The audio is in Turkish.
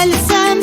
gelsem